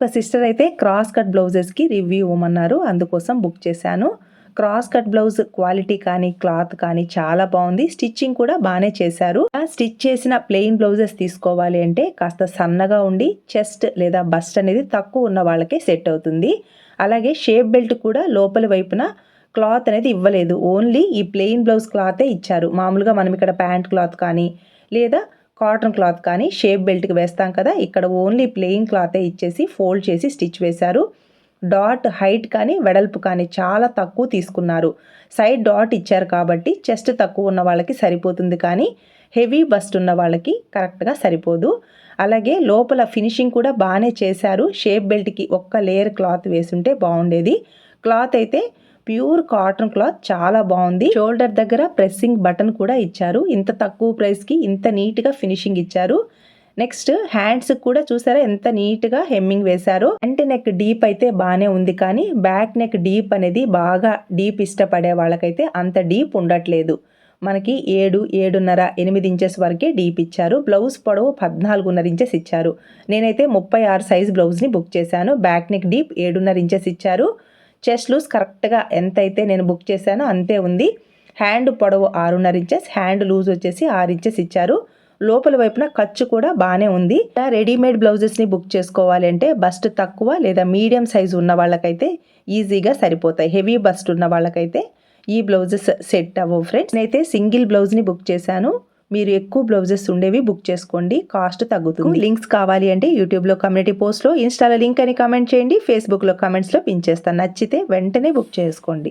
ఒక సిస్టర్ అయితే cross cut బ్లౌజెస్కి రివ్యూ ఇవ్వమన్నారు. అందుకోసం బుక్ చేశాను. క్రాస్ కట్ బ్లౌజ్ క్వాలిటీ కానీ క్లాత్ కానీ చాలా బాగుంది. స్టిచ్చింగ్ కూడా బాగానే చేశారు. స్టిచ్ చేసిన ప్లెయిన్ బ్లౌజెస్ తీసుకోవాలి అంటే కాస్త సన్నగా ఉండి చెస్ట్ లేదా బస్ట్ అనేది తక్కువ ఉన్న వాళ్ళకే సెట్ అవుతుంది. అలాగే షేప్ బెల్ట్ కూడా లోపలి వైపున క్లాత్ అనేది ఇవ్వలేదు. ఓన్లీ ఈ ప్లెయిన్ బ్లౌజ్ క్లాతే ఇచ్చారు. మామూలుగా మనం ఇక్కడ ప్యాంట్ క్లాత్ కానీ లేదా కాటన్ క్లాత్ కానీ షేప్ బెల్ట్కి వేస్తాం కదా ఇక్కడ ఓన్లీ ప్లెయిన్ క్లాతే ఇచ్చేసి ఫోల్డ్ చేసి స్టిచ్ వేశారు. డాట్ హైట్ కానీ వెడల్పు కానీ చాలా తక్కువ తీసుకున్నారు. సైడ్ డాట్ ఇచ్చారు కాబట్టి చెస్ట్ తక్కువ ఉన్న వాళ్ళకి సరిపోతుంది కానీ హెవీ బస్ట్ ఉన్న వాళ్ళకి కరెక్ట్గా సరిపోదు. అలాగే లోపల ఫినిషింగ్ కూడా బాగానే చేశారు. షేప్ బెల్ట్కి ఒక్క లేయర్ క్లాత్ వేసుంటే బాగుండేది. క్లాత్ అయితే ప్యూర్ కాటన్ క్లాత్ చాలా బాగుంది. షోల్డర్ దగ్గర ప్రెస్సింగ్ బటన్ కూడా ఇచ్చారు. ఇంత తక్కువ ప్రైస్కి ఇంత నీట్గా ఫినిషింగ్ ఇచ్చారు. నెక్స్ట్ హ్యాండ్స్ కూడా చూసారా ఎంత నీట్గా హెమ్మింగ్ వేశారు. అంటే నెక్ డీప్ అయితే బాగానే ఉంది కానీ బ్యాక్ నెక్ డీప్ అనేది బాగా డీప్ ఇష్టపడే వాళ్ళకైతే అంత డీప్ ఉండట్లేదు. మనకి ఏడు ఏడున్నర ఎనిమిది ఇంచెస్ వరకే డీప్ ఇచ్చారు. బ్లౌజ్ పొడవు పద్నాలుగున్నర ఇంచెస్ ఇచ్చారు. నేనైతే ముప్పై ఆరు సైజ్ బ్లౌజ్ని బుక్ చేశాను. బ్యాక్ నెక్ డీప్ ఏడున్నర ఇంచెస్ ఇచ్చారు. చెస్ట్ లూస్ కరెక్ట్గా ఎంత అయితే నేను బుక్ చేశానో అంతే ఉంది. హ్యాండ్ పొడవు ఆరున్నర ఇంచెస్ హ్యాండ్ లూజ్ వచ్చేసి ఆరు ఇంచెస్ ఇచ్చారు. లోపల వైపున ఖర్చు కూడా బాగానే ఉంది. రెడీమేడ్ బ్లౌజెస్ని బుక్ చేసుకోవాలి అంటే బస్ట్ తక్కువ లేదా మీడియం సైజు ఉన్న వాళ్ళకైతే ఈజీగా సరిపోతాయి. హెవీ బస్ట్ ఉన్న వాళ్ళకైతే ఈ బ్లౌజెస్ సెట్ అవ్వవు ఫ్రెండ్స్. నేనైతే సింగిల్ బ్లౌజ్ని బుక్ చేశాను. మీరు ఎక్కువ బ్లౌజెస్ ఉండేవి బుక్ చేసుకోండి. కాస్ట్ తగ్గుతుంది. లింక్స్ కావాలి అంటే యూట్యూబ్లో కమ్యూనిటీ పోస్ట్లో ఇన్స్టాలో లింక్ అని కామెంట్ చేయండి. ఫేస్బుక్లో కామెంట్స్లో పిన్ చేస్తాను. నచ్చితే వెంటనే బుక్ చేసుకోండి.